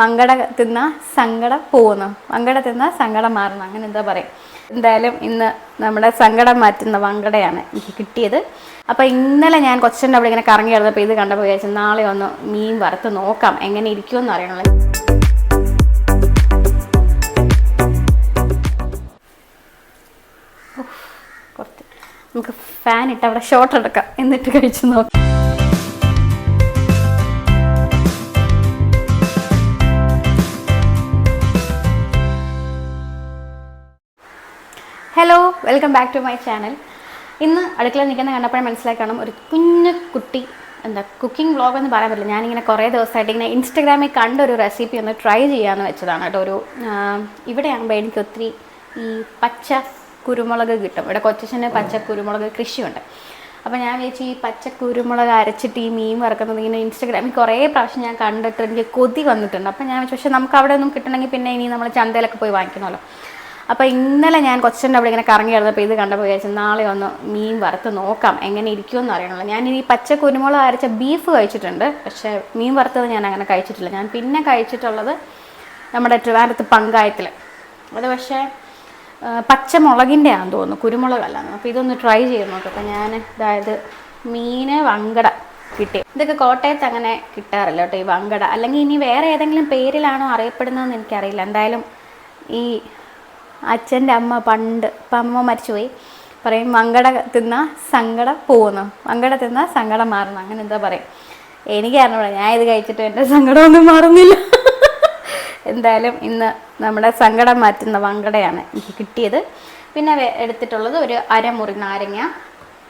മങ്കട തിന്ന സങ്കടം പോകുന്നു. മങ്കട തിന്ന സങ്കടം മാറുന്നു. അങ്ങനെ എന്താ പറയും? എന്തായാലും ഇന്ന് നമ്മുടെ സങ്കടം മാറ്റുന്ന വങ്കടയാണ് എനിക്ക് കിട്ടിയത്. അപ്പോൾ ഇന്നലെ ഞാൻ കൊച്ചന്റെ അവിടെ ഇങ്ങനെ കറങ്ങി കിടന്നപ്പോൾ ഇത് കണ്ടപ്പോൾ വിചാരിച്ചു നാളെ ഒന്ന് മീൻ വറുത്ത് നോക്കാം. എങ്ങനെ ഇരിക്കുമെന്ന് ഉഫ്, കുറച്ച്. നമുക്ക് ഫാൻ ഇട്ട് അവിടെ ഷോർട്ട് എടുക്കാം. എന്നിട്ട് കഴിച്ചു നോക്കാം. Welcome back to my channel ഇന്ന് അടുക്കളയിൽ നിൽക്കുന്ന കണ്ടപ്പോഴേ കാണും ഒരു കുഞ്ഞു കുട്ടി എന്താ കുക്കിംഗ് വ്ളോഗ് എന്ന് പറയാൻ പറ്റില്ല. ഞാനിങ്ങനെ കുറേ ദിവസമായിട്ട് ഇങ്ങനെ ഇൻസ്റ്റഗ്രാമിൽ കണ്ട ഒരു റെസിപ്പി ഒന്ന് ട്രൈ ചെയ്യാമെന്ന് വെച്ചതാണ് കേട്ടോ. ഒരു ഇവിടെയാകുമ്പോൾ എനിക്ക് ഒത്തിരി ഈ പച്ച കുരുമുളക് കിട്ടും. ഇവിടെ കൊച്ചച്ഛന് പച്ച കുരുമുളക് കൃഷിയുണ്ട്. അപ്പോൾ ഞാൻ വിചാരിച്ചു ഈ പച്ച കുരുമുളക് അരച്ചിട്ട് ഈ മീൻ വറക്കുന്നത് ഇങ്ങനെ ഇൻസ്റ്റഗ്രാമിൽ കുറേ പ്രാവശ്യം ഞാൻ കണ്ടിട്ട് എനിക്ക് കൊതി വന്നിട്ടുണ്ട്. അപ്പോൾ ഞാൻ പക്ഷേ നമുക്ക് അവിടെ ഒന്നും കിട്ടണമെങ്കിൽ പിന്നെ ഇനി നമ്മൾ ചന്തയിലൊക്കെ പോയി വാങ്ങിക്കണമല്ലോ. അപ്പോൾ ഇന്നലെ ഞാൻ കൊച്ചന്റെ അവിടെ ഇങ്ങനെ കറങ്ങി കിടന്നപ്പോൾ ഇത് കണ്ടപ്പോൾ വിചാരിച്ചു നാളെ ഒന്ന് മീൻ വറുത്ത് നോക്കാം എങ്ങനെ ഇരിക്കുമെന്ന് അറിയണമല്ലോ. ഞാൻ ഈ പച്ച കുരുമുളക് അരച്ച ബീഫ് കഴിച്ചിട്ടുണ്ട് പക്ഷേ മീൻ വറുത്തത് ഞാൻ അങ്ങനെ കഴിച്ചിട്ടില്ല. ഞാൻ പിന്നെ കഴിച്ചിട്ടുള്ളത് നമ്മുടെ ട്രിവാൻഡ്രത്ത് പങ്കായത്തിൽ അത് പക്ഷേ പച്ചമുളകിന്റെ ആണെന്ന് തോന്നുന്നു കുരുമുളകല്ല അപ്പോൾ ഇതൊന്ന് ട്രൈ ചെയ്ത് നോക്കാം. അപ്പോൾ ഞാൻ അതായത് മീന് വങ്കട കിട്ടി. ഇതൊക്കെ കോട്ടയത്ത് അങ്ങനെ കിട്ടാറില്ല കേട്ടോ ഈ വങ്കട. അല്ലെങ്കിൽ ഇനി വേറെ ഏതെങ്കിലും പേരിലാണോ അറിയപ്പെടുന്നതെന്ന് എനിക്കറിയില്ല. എന്തായാലും ഈ അച്ഛന്റെ അമ്മ പണ്ട് ഇപ്പം അമ്മ മരിച്ചുപോയി. പറയും മങ്കട തിന്ന സങ്കടം പോകുന്നു മങ്കട തിന്ന സങ്കടം മാറുന്നു. അങ്ങനെ എന്താ പറയും. എനിക്ക് അറിഞ്ഞൂടാ ഞാൻ ഇത് കഴിച്ചിട്ട് എന്റെ സങ്കടമൊന്നും മാറുന്നില്ല. എന്തായാലും ഇന്ന് നമ്മുടെ സങ്കടം മാറ്റുന്ന വങ്കടയാണ് എനിക്ക് കിട്ടിയത്. പിന്നെ എടുത്തിട്ടുള്ളത് ഒരു അരമുറി നാരങ്ങ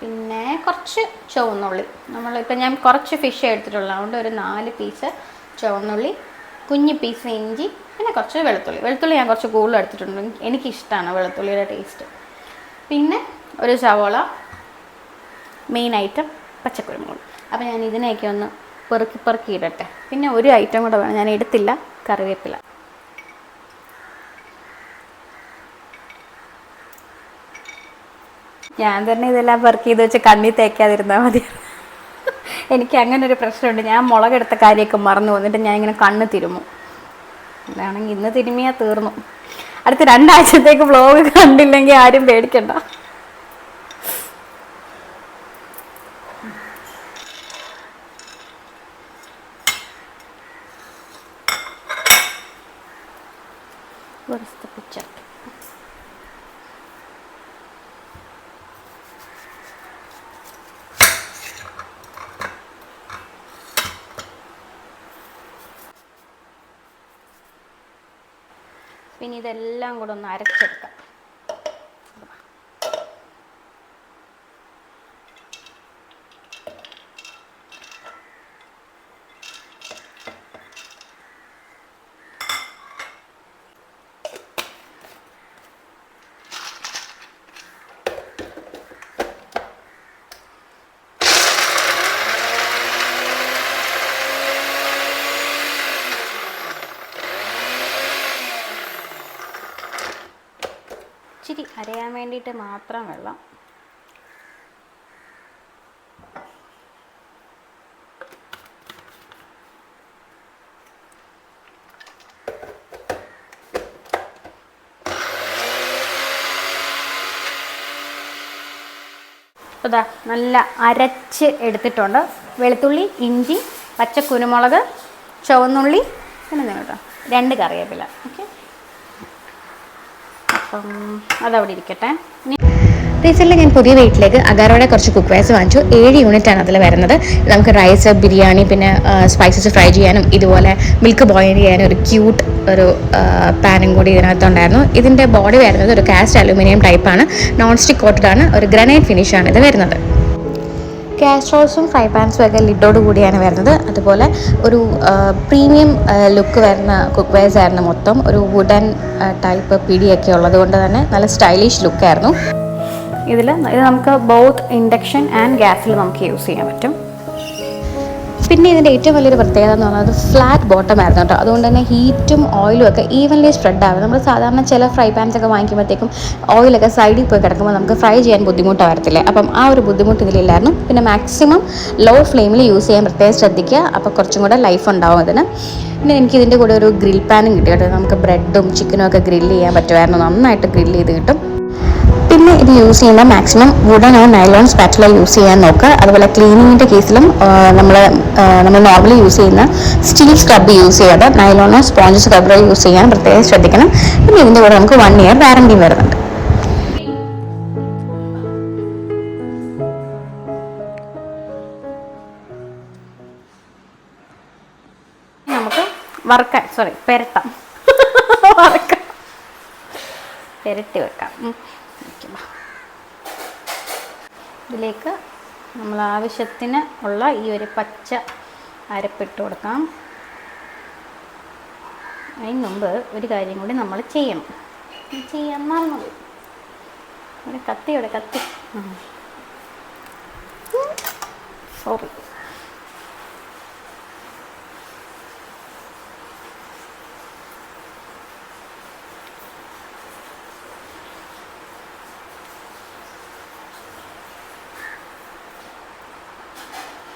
പിന്നെ കുറച്ച് ചുവന്നുള്ളി. നമ്മളിപ്പോൾ ഞാൻ കുറച്ച് ഫിഷ് എടുത്തിട്ടുള്ളത് അതുകൊണ്ട് ഒരു നാല് പീസ് ചുവന്നുള്ളി കുഞ്ഞ് പീസ് ഇഞ്ചി പിന്നെ കുറച്ച് വെളുത്തുള്ളി. വെളുത്തുള്ളി ഞാൻ കുറച്ച് കൂടുതൽ എടുത്തിട്ടുണ്ട്. എനിക്ക് എനിക്കിഷ്ടമാണ് വെളുത്തുള്ളിയുടെ ടേസ്റ്റ്. പിന്നെ ഒരു സവോള മെയിൻ ഐറ്റം പച്ചക്കുരുമുളക്. അപ്പോൾ ഞാൻ ഇതിനെയൊക്കെ ഒന്ന് പെറുക്കി പെറുക്കി ഇടട്ടെ. പിന്നെ ഒരു ഐറ്റം കൂടെ വേണം. ഞാൻ എടുത്തില്ല. കറിവേപ്പില. ഞാൻ തന്നെ ഇതെല്ലാം പെറുക്കി ചെയ്ത് വെച്ച് കണ്ണി തേക്കാതിരുന്നാൽ മതി. എനിക്ക് അങ്ങനെ ഒരു പ്രശ്നമുണ്ട്. ഞാൻ മുളകെടുത്ത കാര്യമൊക്കെ മറന്നു വന്നിട്ട് ഞാൻ ഇങ്ങനെ കണ്ണ് തിരുമും. അതാണെങ്കിൽ ഇന്ന് തിരുമിയാൽ തീർന്നു. അടുത്ത രണ്ടാഴ്ചത്തേക്ക് വ്ളോഗ് കണ്ടില്ലെങ്കിൽ ആരും പേടിക്കണ്ട. പിന്നെ ഇതെല്ലാം കൂടെ ഒന്ന് അരച്ചെടുക്കാം. അരയാൻ വേണ്ടിയിട്ട് മാത്രം വെള്ളം. അതാ നല്ല അരച്ച് എടുത്തിട്ടുണ്ട്. വെളുത്തുള്ളി ഇഞ്ചി പച്ച കുരുമുളക് ചുവന്നുള്ളി പിന്നെ കേട്ടോ. രണ്ട് കറിവേപ്പില. ഓക്കെ? അപ്പം അതവിടെ ഇരിക്കട്ടെ. റീസെന്റ് ഞാൻ പുതിയ വീട്ടിലേക്ക് അഗാറോടെ കുറച്ച് കുക്ക് വെയർസ് വാങ്ങിച്ചു. ഏഴ് യൂണിറ്റ് ആണ് അതിൽ വരുന്നത്. നമുക്ക് റൈസ് ബിരിയാണി പിന്നെ സ്പൈസസ് ഫ്രൈ ചെയ്യാനും ഇതുപോലെ മിൽക്ക് ബോയിൽ ചെയ്യാനും ഒരു ക്യൂട്ട് ഒരു പാനും കൂടി ഇതിനകത്തുണ്ടായിരുന്നു ഇതിന്റെ ബോഡി വരുന്നത് ഒരു കാസ്റ്റ് അലൂമിനിയം ടൈപ്പാണ് നോൺ സ്റ്റിക്ക് കോട്ടഡാണ് ഒരു ഗ്രനൈറ്റ് ഫിനിഷാണ് ഇത് വരുന്നത്. കാസ്ട്രോൾസും ഫ്രൈ പാൻസും ഒക്കെ ലിഡോട് കൂടിയാണ് വരുന്നത്. അതുപോലെ ഒരു പ്രീമിയം ലുക്ക് വരുന്ന കുക്ക് വെയർസ് ആയിരുന്നു മൊത്തം. ഒരു വുഡൻ ടൈപ്പ് പിടിയൊക്കെ ഉള്ളത് കൊണ്ട് തന്നെ നല്ല സ്റ്റൈലിഷ് ലുക്കായിരുന്നു ഇതിൽ ഇത് നമുക്ക് ബോത്ത് ഇൻഡക്ഷൻ ആൻഡ് ഗ്യാസിൽ നമുക്ക് യൂസ് ചെയ്യാൻ പറ്റും. പിന്നെ ഇതിന്റെ ഏറ്റവും വലിയൊരു പ്രത്യേകത എന്ന് പറഞ്ഞാൽ ഫ്ലാറ്റ് ബോട്ടം ആയിരുന്നു കേട്ടോ. അതുകൊണ്ട് തന്നെ ഹീറ്റും ഓയിലും ഒക്കെ ഈവൻലി സ്പ്രെഡ് ആവും. നമ്മൾ സാധാരണ ചില ഫ്രൈ പാൻസ് ഒക്കെ വാങ്ങിക്കുമ്പോഴത്തേക്കും ഓയിലൊക്കെ സൈഡിൽ പോയി കിടക്കുമ്പോൾ നമുക്ക് ഫ്രൈ ചെയ്യാൻ ബുദ്ധിമുട്ട് അപ്പം ആ ഒരു ബുദ്ധിമുട്ട് ഇതിലില്ലായിരുന്നു. പിന്നെ മാക്സിമം ലോ ഫ്ലെയിമിൽ യൂസ് ചെയ്യാൻ പ്രത്യേകം ശ്രദ്ധിക്കുക. അപ്പോൾ കുറച്ചും കൂടെ ലൈഫ് ഉണ്ടാവും അതിന്. പിന്നെ എനിക്ക് ഇതിന്റെ കൂടെ ഒരു ഗ്രിൽ പാനും കിട്ടി കേട്ടോ. നമുക്ക് ബ്രെഡും ചിക്കനും ഒക്കെ ഗ്രില്ല് ചെയ്യാൻ പറ്റുമായിരുന്നു. നന്നായിട്ട് ഗ്രില്ല് ചെയ്ത് കിട്ടും. പിന്നെ ഇത് യൂസ് ചെയ്യുമ്പോൾ maximum wooden or nylon spatula use ചെയ്യാൻ നോക്കുക. അതുപോലെ ക്ലീനിങ്ങിന്റെ കേസിലും നമ്മൾ നമ്മൾ നോർമലി യൂസ് ചെയ്യുന്ന സ്റ്റീൽ സ്ക്രബ് യൂസ് ചെയ്യാതെ നൈലോണോ സ്പോഞ്ച് സ്ക്രബറോ യൂസ് ചെയ്യാൻ പ്രത്യേകം ശ്രദ്ധിക്കണം. പിന്നെ ഇതിന്റെ കൂടെ നമുക്ക് വൺ ഇയർ വാറണ്ടിയും വരുന്നുണ്ട്. നമുക്ക് വറുക്കാൻ സോറി പെരട്ടാം. വറുക്കാം. പെരട്ടി വെക്കാം ഉം. ഓക്കേ, വാ. ഇതിലേക്ക് ആവശ്യത്തിന് ഉള്ള ഈ ഒരു പച്ച അരപ്പിട്ട് കൊടുക്കാം. അതിന് മുമ്പ് ഒരു കാര്യം കൂടി നമ്മൾ ചെയ്യണം. ചെയ്യാൻ ഒരു കത്തിയോടെ കത്തി സോറി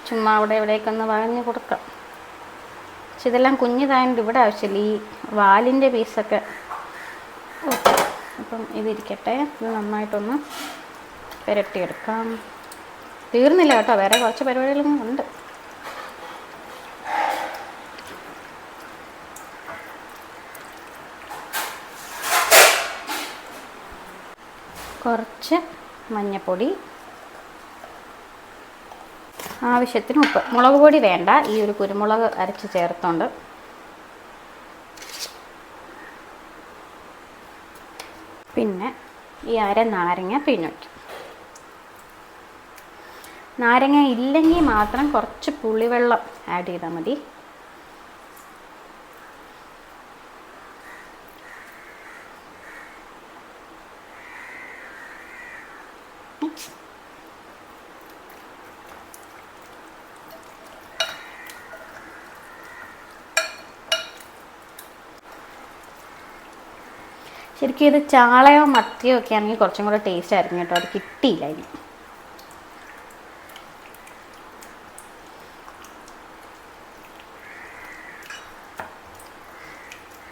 ചുമ്മാ അവിടെ ഇവിടേക്കൊന്ന് വാങ്ങി കൊടുക്കാം. പക്ഷെ ഇതെല്ലാം കുഞ്ഞിതായതുകൊണ്ട് ഇവിടെ ആവശ്യമില്ല. ഈ വാലിന്റെ പീസൊക്കെ അപ്പം ഇതിരിക്കട്ടെ. ഇത് നന്നായിട്ടൊന്ന് പുരട്ടിയെടുക്കാം. തീർന്നില്ല കേട്ടോ. വേറെ കുറച്ച് പരിപാടികളും ഉണ്ട്. കുറച്ച് മഞ്ഞപ്പൊടി ആവശ്യത്തിന് ഉപ്പ്. മുളക് പൊടി വേണ്ട. ഈ ഒരു കുരുമുളക് അരച്ച് ചേർത്തോണ്ട്. പിന്നെ ഈ അര നാരങ്ങ പിഴിഞ്ഞൊഴിക്കും. നാരങ്ങ ഇല്ലെങ്കിൽ മാത്രം കുറച്ച് പുളിവെള്ളം ആഡ് ചെയ്താൽ മതി. ശരിക്കും ഇത് ചാളയോ മത്തിയോ ഒക്കെ ആണെങ്കിൽ കുറച്ചും കൂടെ ടേസ്റ്റ് ആയിരുന്നു കേട്ടോ. അത് കിട്ടിയില്ല ഇനി.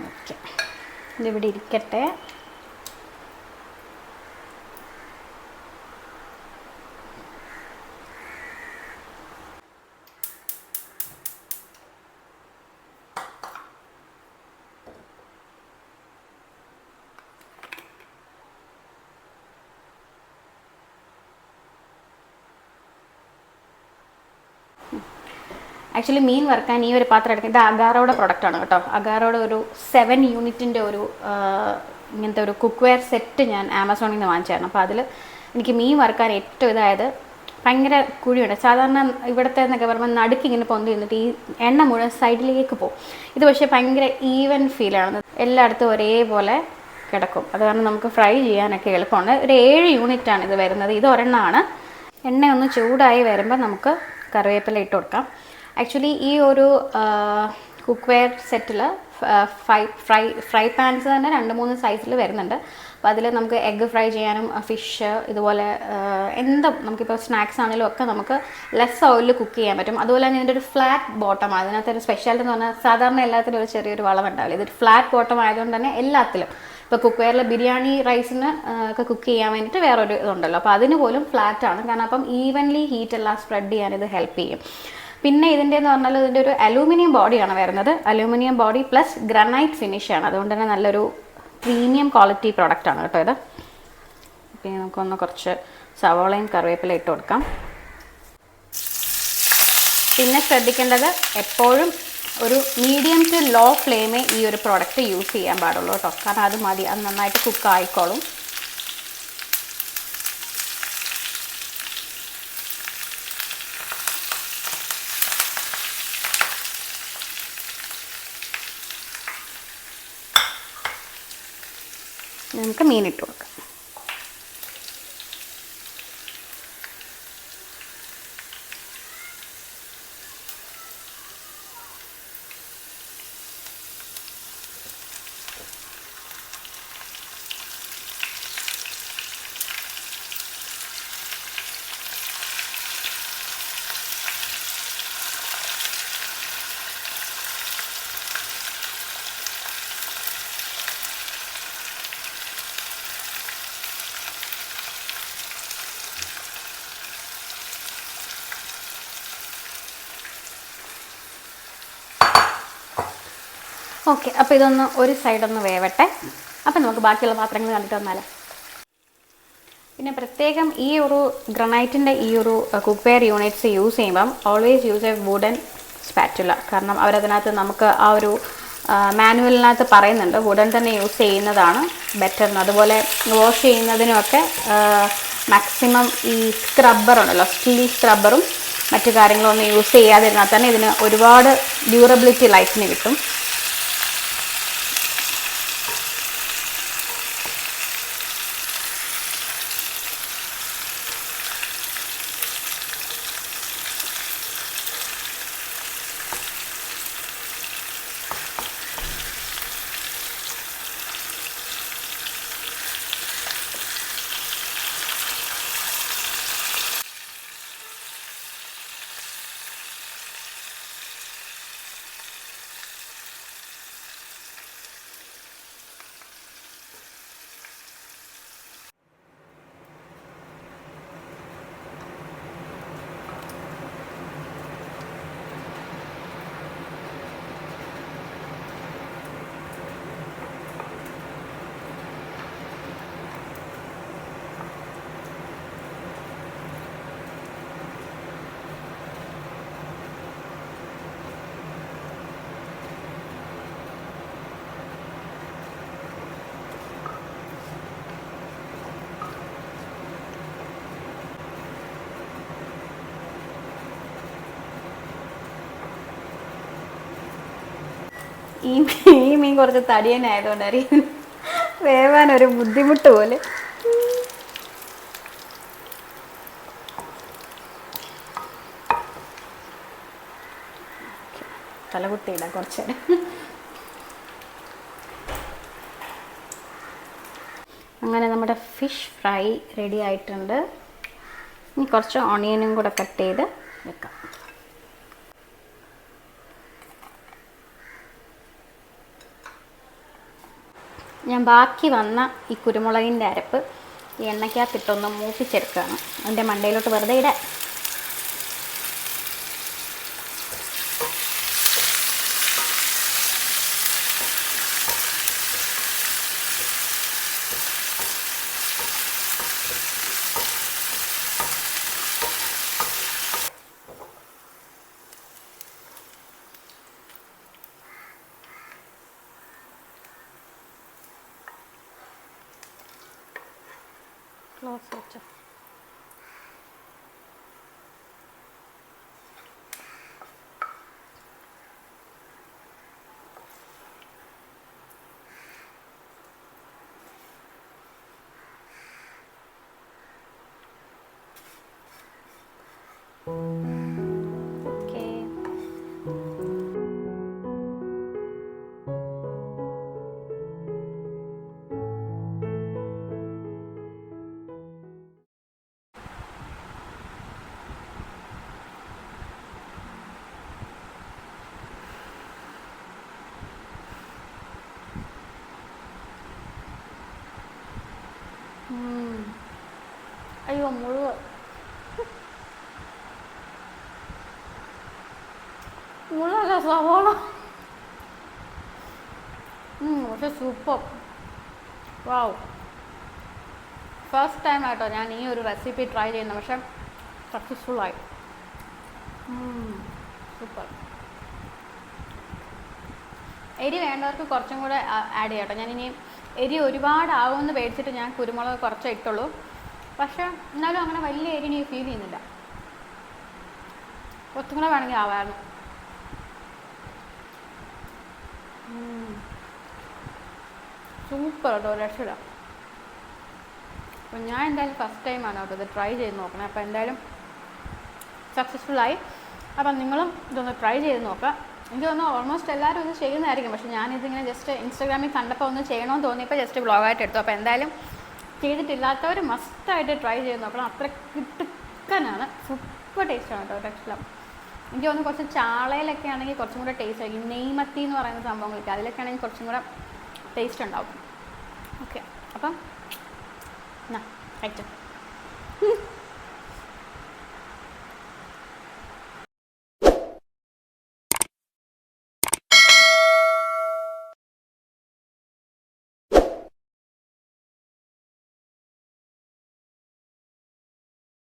ഓക്കെ. ഇതിവിടെ ഇരിക്കട്ടെ. ആക്ച്വലി മീൻ വറുക്കാൻ ഈ ഒരു പാത്രം എടുക്കുന്നത് ഇത് അഗാറോയുടെ പ്രൊഡക്റ്റ് ആണ് കേട്ടോ. അഗാറോയുടെ ഒരു സെവൻ യൂണിറ്റിന്റെ ഒരു ഇങ്ങനത്തെ ഒരു കുക്ക് വെയർ സെറ്റ് ഞാൻ ആമസോണിൽ നിന്ന് വാങ്ങിച്ചായിരുന്നു. അപ്പോൾ അതിൽ എനിക്ക് മീൻ വറുക്കാൻ ഏറ്റവും ഇതായത് ഭയങ്കര കുഴിയുണ്ട്. സാധാരണ ഇവിടുത്തെ എന്നൊക്കെ പറയുമ്പോൾ നടുക്ക് ഇങ്ങനെ പൊന്തി നിന്നിട്ട് ഈ എണ്ണ മുഴുവൻ സൈഡിലേക്ക് പോകും. ഇത് പക്ഷേ ഭയങ്കര ഈവൻ ഫീലാണ് എല്ലായിടത്തും ഒരേപോലെ കിടക്കും. അത് കാരണം നമുക്ക് ഫ്രൈ ചെയ്യാനൊക്കെ എളുപ്പമാണ്. ഒരു ഏഴ് യൂണിറ്റാണ് ഇത് വരുന്നത്. ഇത് ഒരെണ്ണമാണ്. എണ്ണ ഒന്ന് ചൂടായി വരുമ്പോൾ നമുക്ക് കറിവേപ്പില ഇട്ട് കൊടുക്കാം. ആക്ച്വലി ഈ ഒരു കുക്ക് വെയർ സെറ്റിൽ ഫ്രൈ ഫ്രൈ ഫ്രൈ പാൻസ് തന്നെ രണ്ട് മൂന്ന് സൈസിൽ വരുന്നുണ്ട്. അപ്പോൾ അതിൽ നമുക്ക് എഗ്ഗ് ഫ്രൈ ചെയ്യാനും ഫിഷ് ഇതുപോലെ എന്തും നമുക്കിപ്പോൾ സ്നാക്സ് ആണെങ്കിലും ഒക്കെ നമുക്ക് ലെസ് ഓയിലിൽ കുക്ക് ചെയ്യാൻ പറ്റും. അതുപോലെ തന്നെ ഇതിന്റെ ഒരു ഫ്ലാറ്റ് ബോട്ടം അതിനകത്ത് ഒരു സ്പെഷ്യാലിറ്റി എന്ന് പറഞ്ഞാൽ സാധാരണ എല്ലാത്തിനും ഒരു ചെറിയൊരു വളം ഉണ്ടാവില്ല ഇതൊരു ഫ്ലാറ്റ് ബോട്ടം ആയതുകൊണ്ട് തന്നെ എല്ലാത്തിലും. ഇപ്പോൾ കുക്ക് വെയറിൽ ബിരിയാണി റൈസിന് ഒക്കെ കുക്ക് ചെയ്യാൻ വേണ്ടിയിട്ട് വേറൊരു ഇതുണ്ടല്ലോ. അപ്പോൾ അതിന് പോലും ഫ്ലാറ്റാണ് കാരണം അപ്പം ഈവൻലി ഹീറ്റ് എല്ലാം സ്പ്രെഡ് ചെയ്യാൻ ഇത് ഹെൽപ്പ് ചെയ്യും. പിന്നെ ഇതിന്റെ എന്ന് പറഞ്ഞാൽ ഇതിന്റെ ഒരു അലൂമിനിയം ബോഡിയാണ് വരുന്നത്. Aluminium body plus granite finish ആണ്. അതുകൊണ്ട് തന്നെ നല്ലൊരു പ്രീമിയം ക്വാളിറ്റി പ്രോഡക്റ്റ് ആണ് കേട്ടോ ഇത്. പിന്നെ നമുക്കൊന്ന് കുറച്ച് സവോളയും കറിവേപ്പില ഇട്ട് കൊടുക്കാം. പിന്നെ ശ്രദ്ധിക്കേണ്ടത് എപ്പോഴും ഒരു മീഡിയം ടു ലോ ഫ്ലെയിമേ ഈ ഒരു പ്രോഡക്റ്റ് യൂസ് ചെയ്യാൻ പാടുള്ളൂ കേട്ടോ. കാരണം അത് മതി. അത് നന്നായിട്ട് കുക്ക് ആയിക്കോളും. നമുക്ക് മീനിട്ട് കൊടുക്കാം. ഓക്കെ അപ്പോൾ ഇതൊന്ന് ഒരു സൈഡൊന്ന് വേവട്ടെ. അപ്പം നമുക്ക് ബാക്കിയുള്ള പാത്രങ്ങൾ കണ്ടിട്ട് വന്നാൽ പിന്നെ പ്രത്യേകം ഈ ഒരു ഗ്രനൈറ്റിന്റെ ഈ ഒരു കുക്ക് വെയർ യൂണിറ്റ്സ് യൂസ് ചെയ്യുമ്പം always use a wooden spatula കാരണം അവരതിനകത്ത് നമുക്ക് ആ ഒരു മാനുവലിനകത്ത് പറയുന്നുണ്ട് വുഡൻ തന്നെ യൂസ് ചെയ്യുന്നതാണ് ബെറ്റർ അതുപോലെ വാഷ് ചെയ്യുന്നതിനുമൊക്കെ മാക്സിമം ഈ സ്ക്രബ്ബർ ഉണ്ടല്ലോ സ്റ്റീൽ സ്ക്രബ്ബറും മറ്റു കാര്യങ്ങളൊന്നും യൂസ് ചെയ്യാതിരുന്നാൽ തന്നെ ഇതിന് ഒരുപാട് ഡ്യൂറബിലിറ്റി ലൈഫിന് കിട്ടും. ഈ ഈ മീൻ കുറച്ച് തടിയനായതുകൊണ്ടായിരിക്കും വേവാൻ ഒരു ബുദ്ധിമുട്ട് പോലെ. തലകുട്ടിയിടാം കുറച്ച് അങ്ങനെ നമ്മുടെ ഫിഷ് ഫ്രൈ റെഡി ആയിട്ടുണ്ട്. ഇനി കുറച്ച് ഓണിയനും കൂടെ കട്ട് ചെയ്ത് വെക്കാം. ഞാൻ ബാക്കി വന്ന ഈ കുരുമുളകിന്റെ അരപ്പ് ഈ എണ്ണയ്ക്കകത്തിട്ടൊന്ന് മൂപ്പിച്ചെടുക്കുകയാണ്. അതിന്റെ മണ്ടയിലോട്ട് വെറുതെ ഇടാൻ. ക്ലോസ് വെച്ചോ അയ്യോ മുഴുവൻ മുഴുവല്ല സവോള പക്ഷെ സൂപ്പർ വാവ് ഫസ്റ്റ് ടൈം ആയിട്ടോ ഞാൻ ഈ ഒരു റെസിപ്പി ട്രൈ ചെയ്യുന്നത് പക്ഷെ സക്സസ്ഫുൾ ആയി. സൂപ്പർ എരി വേണ്ടവർക്ക് കുറച്ചും കൂടെ ആഡ് ചെയ്യാം കേട്ടോ ഞാൻ ഇനി എരി ഒരുപാട് ആവുമെന്ന് പേടിച്ചിട്ട് ഞാൻ കുരുമുളക് കുറച്ചേ ഇട്ടുള്ളൂ. പക്ഷെ എന്നാലും അങ്ങനെ വലിയ ഏരിയ ഫീൽ ചെയ്യുന്നില്ല. കൂടെ വേണമെങ്കിൽ ആവായിരുന്നു സൂപ്പർ കേട്ടോ രക്ഷയില്ല. അപ്പോൾ ഞാൻ എന്തായാലും ഫസ്റ്റ് ടൈമാണ് കേട്ടോ ഇത് ട്രൈ ചെയ്ത് നോക്കണേ. അപ്പോൾ എന്തായാലും സക്സസ്ഫുൾ ആയി. അപ്പം നിങ്ങളും ഇതൊന്ന് ട്രൈ ചെയ്ത് നോക്കുക. എനിക്ക് തോന്നുന്നു ഓൾമോസ്റ്റ് എല്ലാവരും ഇത് ചെയ്യുന്നതായിരിക്കും. പക്ഷേ ഞാനിതിങ്ങനെ ജസ്റ്റ് ഇൻസ്റ്റാഗ്രാമിൽ കണ്ടപ്പോൾ ഒന്ന് ചെയ്യണമെന്ന് തോന്നിയപ്പോൾ ജസ്റ്റ് ബ്ലോഗായിട്ട് എടുത്തു. അപ്പോൾ എന്തായാലും ചെയ്തിട്ടില്ലാത്തവർ മസ്റ്റായിട്ട് ട്രൈ ചെയ്ത് നോക്കണം അത്ര കിട്ടുക്കനാണ്. സൂപ്പർ ടേസ്റ്റാണ് കേട്ടോ രക്ഷയില്ല എനിക്ക് തോന്നുന്നു കുറച്ച് ചാളയിലൊക്കെ ആണെങ്കിൽ കുറച്ചും കൂടെ ടേസ്റ്റ് ആയിരിക്കും. നെയ്മത്തി എന്ന് പറയുന്ന സംഭവങ്ങളൊക്കെ അതിലൊക്കെ ആണെങ്കിൽ കുറച്ചും കൂടെ ടേസ്റ്റ് ഉണ്ടാവും. ഓക്കെ അപ്പം എന്നാ കഴിച്ചോ